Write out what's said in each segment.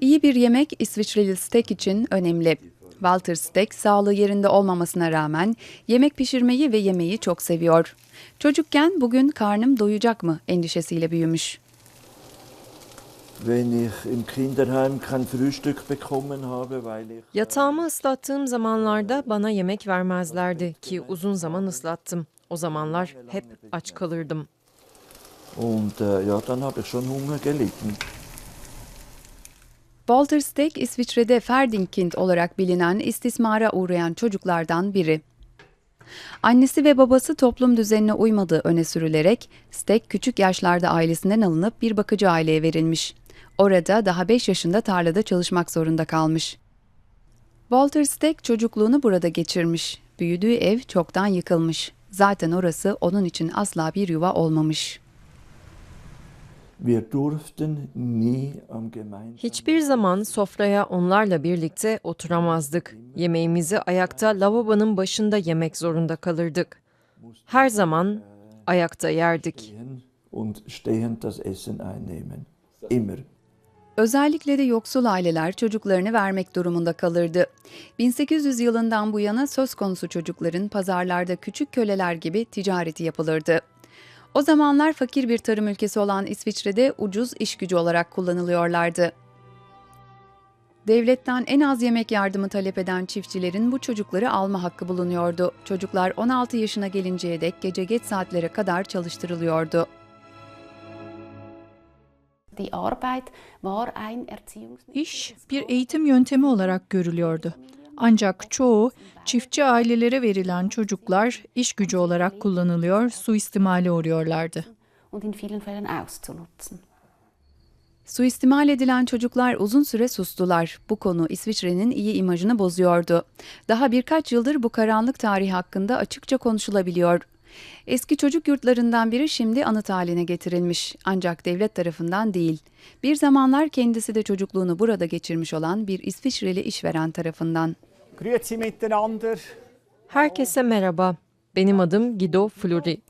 İyi bir yemek İsviçreli steak için önemli. Walter Steak sağlığı yerinde olmamasına rağmen yemek pişirmeyi ve yemeği çok seviyor. Çocukken bugün karnım doyacak mı endişesiyle büyümüş. Wenn ich im Kinderheim kein Frühstück bekommen habe, weil ich Yatağımı ıslattığım zamanlarda bana yemek vermezlerdi ki uzun zaman ıslattım. O zamanlar hep aç kalırdım. und äh, ja, dann habe ich schon Hunger gelitten. Walter Steak İsviçre'de Ferdinkind olarak bilinen istismara uğrayan çocuklardan biri. Annesi ve babası toplum düzenine uymadığı öne sürülerek Steak küçük yaşlarda ailesinden alınıp bir bakıcı aileye verilmiş. Orada daha 5 yaşında tarlada çalışmak zorunda kalmış. Walter Steak çocukluğunu burada geçirmiş. Büyüdüğü ev çoktan yıkılmış. Zaten orası onun için asla bir yuva olmamış. Hiçbir zaman sofraya onlarla birlikte oturamazdık. Yemeğimizi ayakta lavabonun başında yemek zorunda kalırdık. Her zaman ayakta yerdik. stehen und stehend das Essen einnehmen. Immer. Özellikle de yoksul aileler çocuklarını vermek durumunda kalırdı. 1800 yılından bu yana söz konusu çocukların pazarlarda küçük köleler gibi ticareti yapılırdı. O zamanlar fakir bir tarım ülkesi olan İsviçre'de ucuz iş gücü olarak kullanılıyorlardı. Devletten en az yemek yardımı talep eden çiftçilerin bu çocukları alma hakkı bulunuyordu. Çocuklar 16 yaşına gelinceye dek gece geç saatlere kadar çalıştırılıyordu. Die Arbeit war ein Erziehungsmittel. İş bir eğitim yöntemi olarak görülüyordu. Ancak çoğu çiftçi ailelere verilen çocuklar iş gücü olarak kullanılıyor, suistimale uğruyorlardı. Suistimal edilen çocuklar uzun süre sustular. Bu konu İsviçre'nin iyi imajını bozuyordu. Daha birkaç yıldır bu karanlık tarih hakkında açıkça konuşulabiliyor. Eski çocuk yurtlarından biri şimdi anıt haline getirilmiş ancak devlet tarafından değil. Bir zamanlar kendisi de çocukluğunu burada geçirmiş olan bir İsviçreli işveren tarafından. Grüezi miteinander. Herkese merhaba. Benim adım Guido Fluri.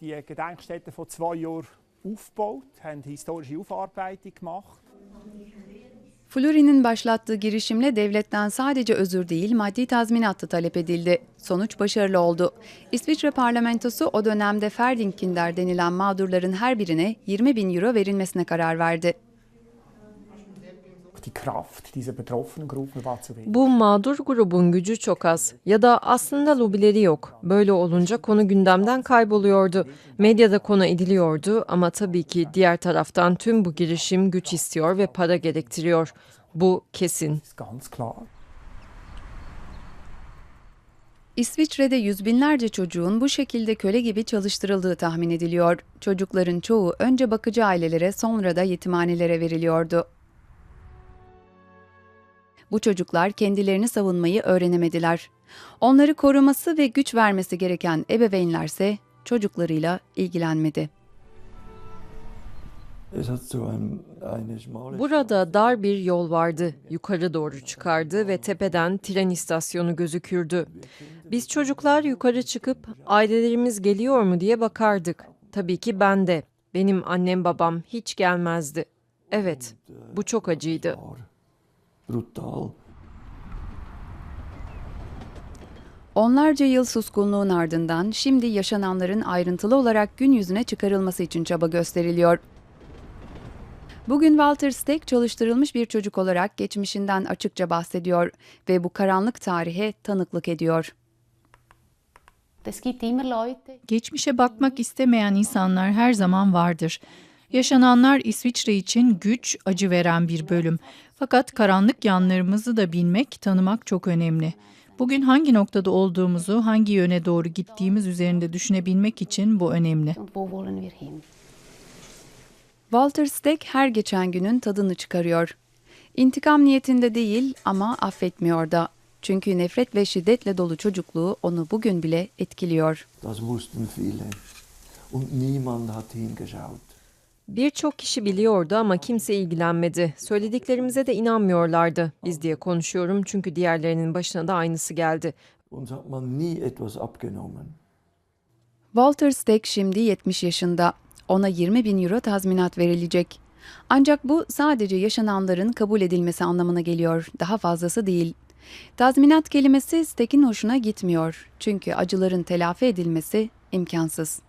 Die Gedenkstätte vor zwei Jahren aufgebaut, haben historische Aufarbeitung gemacht. Fluri'nin başlattığı girişimle devletten sadece özür değil maddi tazminat da talep edildi. Sonuç başarılı oldu. İsviçre parlamentosu o dönemde Ferdinkinder denilen mağdurların her birine 20 bin euro verilmesine karar verdi. Bu mağdur grubun gücü çok az ya da aslında lobileri yok. Böyle olunca konu gündemden kayboluyordu. Medyada konu ediliyordu ama tabii ki diğer taraftan tüm bu girişim güç istiyor ve para gerektiriyor. Bu kesin. İsviçre'de yüz binlerce çocuğun bu şekilde köle gibi çalıştırıldığı tahmin ediliyor. Çocukların çoğu önce bakıcı ailelere sonra da yetimhanelere veriliyordu. Bu çocuklar kendilerini savunmayı öğrenemediler. Onları koruması ve güç vermesi gereken ebeveynlerse çocuklarıyla ilgilenmedi. Burada dar bir yol vardı. Yukarı doğru çıkardı ve tepeden tren istasyonu gözükürdü. Biz çocuklar yukarı çıkıp ailelerimiz geliyor mu diye bakardık. Tabii ki ben de. Benim annem babam hiç gelmezdi. Evet, bu çok acıydı. Brutal. Onlarca yıl suskunluğun ardından şimdi yaşananların ayrıntılı olarak gün yüzüne çıkarılması için çaba gösteriliyor. Bugün Walter Steck çalıştırılmış bir çocuk olarak geçmişinden açıkça bahsediyor ve bu karanlık tarihe tanıklık ediyor. Geçmişe bakmak istemeyen insanlar her zaman vardır. Yaşananlar İsviçre için güç, acı veren bir bölüm. Fakat karanlık yanlarımızı da bilmek, tanımak çok önemli. Bugün hangi noktada olduğumuzu, hangi yöne doğru gittiğimiz üzerinde düşünebilmek için bu önemli. Walter Steck her geçen günün tadını çıkarıyor. İntikam niyetinde değil ama affetmiyor da. Çünkü nefret ve şiddetle dolu çocukluğu onu bugün bile etkiliyor. Das wussten viele. Und niemand hat hingeschaut. Birçok kişi biliyordu ama kimse ilgilenmedi. Söylediklerimize de inanmıyorlardı. Biz diye konuşuyorum çünkü diğerlerinin başına da aynısı geldi. Uns hat man nie etwas abgenommen. Walter Steck şimdi 70 yaşında. Ona 20 bin euro tazminat verilecek. Ancak bu sadece yaşananların kabul edilmesi anlamına geliyor, daha fazlası değil. Tazminat kelimesi Stek'in hoşuna gitmiyor. Çünkü acıların telafi edilmesi imkansız.